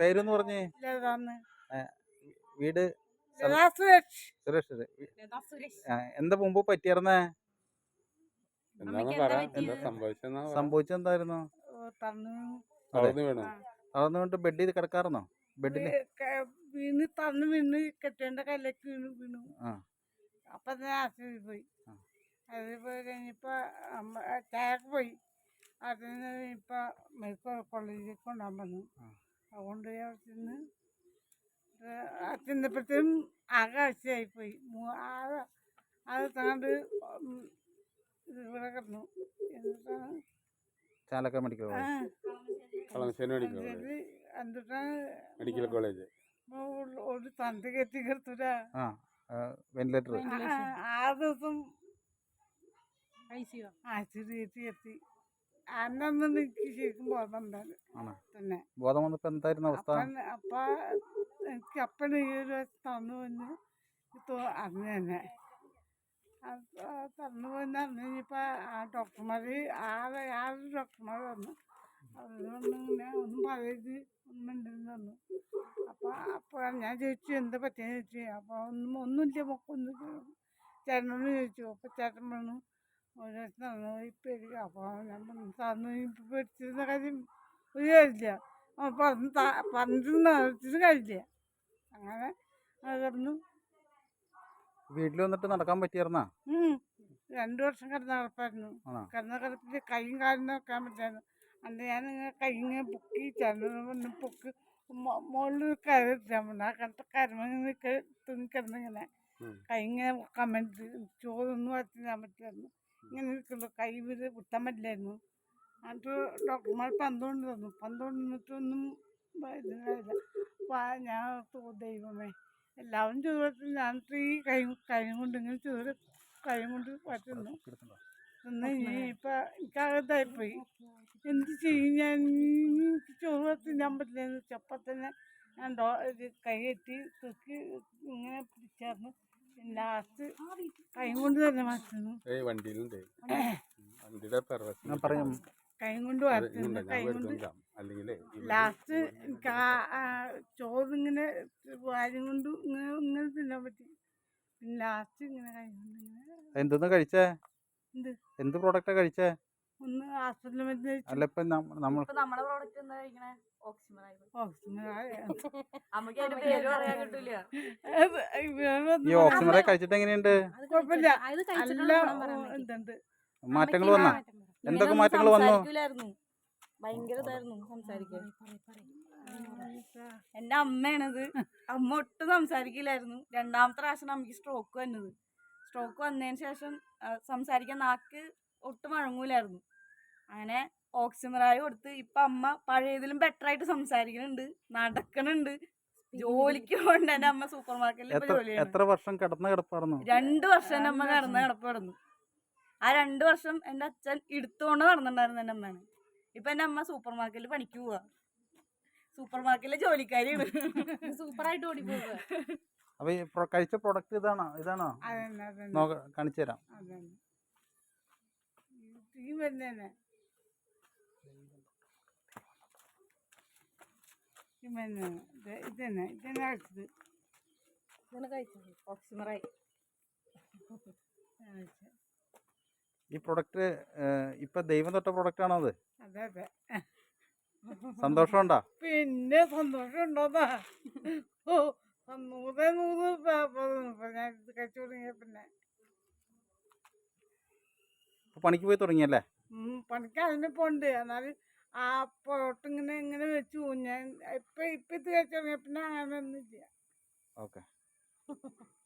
പേരെന്ന് പറഞ്ഞേ. വീട് സുരേഷ്. എന്താ മുമ്പ് പറ്റിയായിരുന്നേ? എന്താണ് അമ്മയ്ക്ക് പറ എന്താ എന്താ പറ്റിയത്? സംഭവിച്ചെന്നാ പറ. സംഭവിച്ചെന്തായിരുന്നു? തളർന്നു വീണു? ബെഡിൽ കിടക്കാറുന്നോ? ബെഡിൽ? വീണ് തന്നു വീണ് കെട്ടേണ്ട കല്ലേക്ക് വീണ് വീണു. അപ്പൊ ഞാൻ ആശുപത്രിയിൽ പോയി. അത് പോയി കഴിഞ്ഞപ്പോ ചായക്ക് പോയി. അതിന് ഇപ്പൊ മെഡിക്കൽ കോളേജിലേക്ക് കൊണ്ടുപോകാൻ പറഞ്ഞു ആ. അതുകൊണ്ട് ഞാൻ ചെന്ന് ചെന്നപ്പോഴത്തേക്കും ആകെ ആഴ്ചയായി പോയി മൂ- ആകെ അത് താണ്ട് ഇവിടെ കിടന്നു എന്നിട്ടാണ് ചാലക്ക മെഡിക്കൽ കളമശ്ശേരി മെഡിക്കൽ എന്നിട്ടാണ് മെഡിക്കൽ കോളേജ് ഒരു- ഒരു കയറ്റി കിടത്തൂരാ ആ വെന്റിലേറ്റർ ആ ദിവസം ഐസിയോ ആശുപത്രി കയറ്റി എത്തി അന്നൊന്നും എനിക്ക് ശരിക്കും ബോധം ഉണ്ടായിരുന്നു. ആണോ? തന്നെ ബോധം വന്നപ്പോ എന്തായിരുന്നു അവസ്ഥ? അപ്പ- അപ്പ എനിക്ക് അപ്പന ഈ ഒരു തന്നു വന്ന് അന്ന് തന്നെ. അപ്പൊ തന്നു വന്ന് അന്ന് ആ ഡോക്ടർമാര് ആറ് ആറ് ഡോക്ടർമാർ വന്നു. അതുകൊണ്ട് ഇങ്ങനെ ഒന്നും പറയരുത് ഒന്നും ഉണ്ടെന്ന് തന്നു അപ്പോൾ അപ്പോൾ ഞാൻ ചോദിച്ചു എന്താ പറ്റിയെന്ന് ചോദിച്ചു? അപ്പോൾ ഒന്നും ഒന്നുമില്ല മൊക്കൊന്നും ചേട്ടനോട് ചോദിച്ചു. അപ്പോൾ ചേട്ടൻ പറഞ്ഞു അപ്പോൾ തന്നു ഇപ്പം പേടിച്ചിരുന്ന കാര്യം ഒരു കാര്യമില്ല. പറഞ്ഞ് പറഞ്ഞിട്ട് നടത്തിട്ട് കാര്യമില്ല. അങ്ങനെ കിടന്നു. വീട്ടിൽ വന്നിട്ട് നടക്കാൻ പറ്റിയായിരുന്നാ? ഉം. രണ്ടു വർഷം കിടന്ന് നടപ്പായിരുന്നു. കിടന്ന കിടപ്പിൽ കൈയും കാലും നോക്കാൻ പറ്റായിരുന്നു. അന്ന് ഞാൻ ഇങ്ങനെ കൈ ഇങ്ങനെ പൊക്കി ചെന്ന് പൊക്ക് മുകളിൽ കയറി ഇട്ടാൻ പറഞ്ഞു ആ കണ്ട കരമിങ്ങനെ തുണി കിടന്നിങ്ങനെ കൈങ്ങനെ പൊക്കാൻ വേണ്ടി ചോറൊന്നും വരച്ചാൻ പറ്റില്ലായിരുന്നു. ഇങ്ങനെ നിൽക്കുള്ളൂ കൈ കുത്താൻ പറ്റില്ലായിരുന്നു എന്നിട്ട് ഡോക്ടർമാർ പന്തുകൊണ്ട് തന്നു. പന്തുകൊണ്ട് നിന്നിട്ടൊന്നും ഇതിനായില്ല. അപ്പം ഞാൻ ദൈവമേ. എല്ലാവരും ചോദിച്ചു ഞാൻ ഈ കൈ കൈ കൊണ്ട് ഇങ്ങനെ ചോറ് കൈ കൊണ്ട് പറ്റുന്നു? എന്ന് ഇനിയിപ്പോൾ എനിക്കകത്തായിപ്പോയി. എന്ത് ചെയ്യും ഞാൻ? എനിക്ക് ചോറ് തിന്നാൻ പറ്റില്ലെന്ന് വെച്ചപ്പോൾ തന്നെ ഞാൻ കൈ കെട്ടി തൂക്കി ലാസ്റ്റ് കൈ കൊണ്ട് തന്നെ മാറ്റുന്നു ഏയ് വണ്ടിയിലുണ്ട് വണ്ടിയുടെ ഞാൻ പറയാം. കൈ കൊണ്ട് അത് കൈ കൊണ്ട് അല്ലെങ്കിൽ ലാസ്റ്റ് എനിക്ക് ആ ആ ചോറിങ്ങനെ വാര്യം കൊണ്ട് ഇങ്ങനെ ഇങ്ങനെ തിന്നാൻ പറ്റി. പിന്നെ ലാസ്റ്റ് ഇങ്ങനെ കൈ കൊണ്ട് ഇങ്ങനെ എന്തെന്ന് കഴിച്ചേ? എന്ത്? എന്ത് പ്രോഡക്റ്റാ കഴിച്ചേ? ഒന്ന് ഹോസ്പിറ്റലിൽ മരുന്ന് അല്ല ഇപ്പൊ നമ്മ- നമ്മൾ ഇപ്പൊ നമ്മുടെ പ്രോഡക്റ്റ് എന്താ ഈ ഓക്സിമറെ കഴിച്ചിട്ട് എങ്ങനെയുണ്ട്? മാറ്റങ്ങൾ വന്ന? എന്തൊക്കെ മാറ്റങ്ങൾ വന്നു? ഭയങ്കര ഇതായിരുന്നു സംസാരിക്കാൻ. എന്റെ അമ്മയാണത്. അമ്മ ഒട്ടും സംസാരിക്കില്ലായിരുന്നു. രണ്ടാമത്തെ പ്രാവശ്യം അമ്മയ്ക്ക് സ്ട്രോക്ക് വന്നത്. സ്ട്രോക്ക് വന്നതിന് ശേഷം സംസാരിക്കാൻ നാക്ക് ഒട്ടും വഴങ്ങൂലായിരുന്നു. അങ്ങനെ ഓക്സിമറായി കൊടുത്ത് ഇപ്പൊ അമ്മ പഴയതിലും ബെറ്റർ ആയിട്ട് സംസാരിക്കുന്നുണ്ട് നടക്കണുണ്ട്. ജോലിക്ക് പോകണ്ട എന്റെ അമ്മ സൂപ്പർ മാർക്കറ്റിൽ ഇപ്പൊ എത്ര വർഷം കിടന്ന കിടപ്പായിരുന്നു രണ്ട് വർഷം എന്റെ അമ്മ കിടന്ന കിടപ്പ് കിടന്നു ആ രണ്ടു വർഷം എന്റെ അച്ഛൻ എടുത്തുകൊണ്ട് നടന്നിട്ടുണ്ടായിരുന്നു എന്റെ അമ്മയാണ് ഇപ്പൊ എന്റെ അമ്മ സൂപ്പർ മാർക്കറ്റിൽ പണിക്ക് പോവാ. സൂപ്പർ മാർക്കറ്റിലെ ജോലിക്കാരിയാണ്. സൂപ്പറായിട്ട് ഓടി പോവുക. അപ്പൊ ഈ കഴിച്ച പ്രൊഡക്റ്റ് ഇതാണോ? ഇതാണോ? കാണിച്ചു തരാം. ഈ മരുന്ന് തന്നെ ഈ മരുന്ന് തന്നെ ഇത് ഇത് തന്നെ ഇത് തന്നെ കഴിച്ചത് ഇതാണ് കഴിച്ചത് ഓക്സിമറായി ഈ പ്രൊഡക്റ്റ് ഇപ്പൊ ദൈവം തൊട്ട പ്രൊഡക്റ്റ് ആണോ അത്? അതെ അതെ. സന്തോഷമുണ്ടോ? പിന്നെ സന്തോഷമുണ്ടോ ഉണ്ടോന്നാ ഓ നൂറ് നൂറ് പ- പ- ഞാൻ കഴിച്ചു തുടങ്ങിയ പിന്നെ. പണിക്ക് പോയി തുടങ്ങിയല്ലേ? പണിക്ക് അതിന് പോണ്ട് എന്നാലും ആ പൊറോട്ട ഇങ്ങനെ ഇങ്ങനെ വെച്ചു ഞാൻ ഇപ്പൊ ഇപ്പൊ ഇത് തുടങ്ങിയ പിന്നെ അങ്ങനെ ഒന്നും ഇല്ല ഓക്കെ.